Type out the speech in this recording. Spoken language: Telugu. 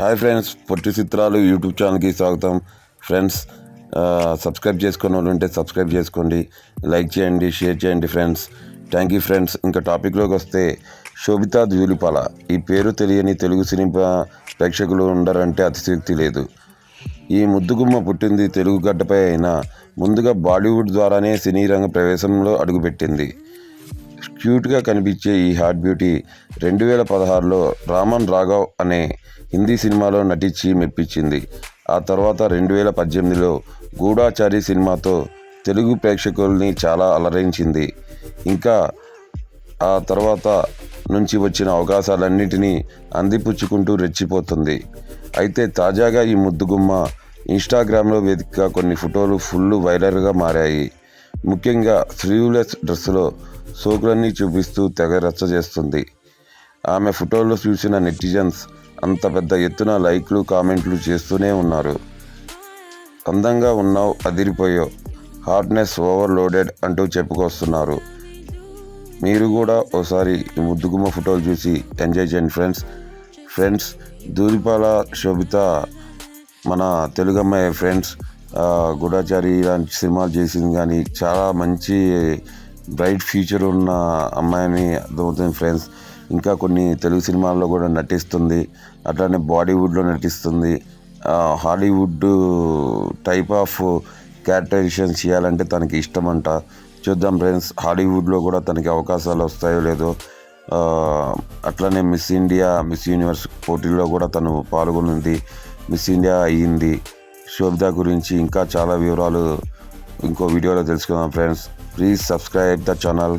హాయ్ ఫ్రెండ్స్ పొట్టి చిత్రాలు యూట్యూబ్ ఛానల్కి స్వాగతం. ఫ్రెండ్స్ సబ్స్క్రైబ్ చేసుకున్న వాళ్ళు ఉంటే సబ్స్క్రైబ్ చేసుకోండి. లైక్ చేయండి షేర్ చేయండి ఫ్రెండ్స్ థ్యాంక్ యూ ఫ్రెండ్స్ ఇంకా టాపిక్లోకి వస్తే శోభితా ద్వీలిపాల ఈ పేరు తెలియని తెలుగు సినిమా ప్రేక్షకులు ఉండరంటే అతిశక్తి లేదు. ఈ ముద్దుగుమ్మ పుట్టింది తెలుగు గడ్డపై అయినా ముందుగా బాలీవుడ్ ద్వారానే సినీ రంగ ప్రవేశంలో అడుగుపెట్టింది. క్యూట్గా కనిపించే ఈ హాట్ బ్యూటీ రెండు వేల పదహారులో రామన్ రాఘవ్ అనే హిందీ సినిమాలో నటించి మెప్పించింది. ఆ తర్వాత రెండు వేల పద్దెనిమిదిలో గూఢాచారి సినిమాతో తెలుగు ప్రేక్షకుల్ని చాలా అలరించింది. ఇంకా ఆ తర్వాత నుంచి వచ్చిన అవకాశాలన్నిటినీ అందిపుచ్చుకుంటూ రెచ్చిపోతుంది. అయితే తాజాగా ఈ ముద్దుగుమ్మ ఇన్స్టాగ్రామ్లో వేదికగా కొన్ని ఫోటోలు ఫుల్ వైరల్గా మారాయి. ముఖ్యంగా స్లీవ్లెస్ డ్రెస్సులో సోకులన్నీ చూపిస్తూ తెగ రచ్చ చేస్తుంది. ఆమె ఫోటోలు చూసిన నెటిజన్స్ అంత పెద్ద ఎత్తున లైక్లు కామెంట్లు చేస్తూనే ఉన్నారు. అందంగా ఉన్నావు అదిరిపోయో హార్డ్నెస్ ఓవర్లోడెడ్ అంటూ చెప్పుకొస్తున్నారు. మీరు కూడా ఓసారి ఈ ముద్దుగుమ్మ ఫోటోలు చూసి ఎంజాయ్ చేయండి ఫ్రెండ్స్. ఫ్రెండ్స్ దూరిపాల శోభిత మన తెలుగు అమ్మాయి ఫ్రెండ్స్ గూఢాచారి ఇలాంటి సినిమాలు చేసింది కానీ చాలా మంచి బ్రైట్ ఫ్యూచర్ ఉన్న అమ్మాయిని అర్థమవుతుంది ఫ్రెండ్స్. ఇంకా కొన్ని తెలుగు సినిమాల్లో కూడా నటిస్తుంది. అట్లానే బాలీవుడ్లో నటిస్తుంది. హాలీవుడ్ టైప్ ఆఫ్ క్యారెక్టరైజేషన్ చేయాలంటే తనకి ఇష్టం అంట చూద్దాం ఫ్రెండ్స్ హాలీవుడ్లో కూడా తనకి అవకాశాలు వస్తాయో లేదో. అట్లనే మిస్ ఇండియా మిస్ యూనివర్స్ పోటీల్లో కూడా తను పాల్గొనింది. మిస్ ఇండియా అయ్యింది. శోభిత గురించి ఇంకా చాలా వివరాలు ఇంకో వీడియోలో తెలుసుకుందాం friends please subscribe the channel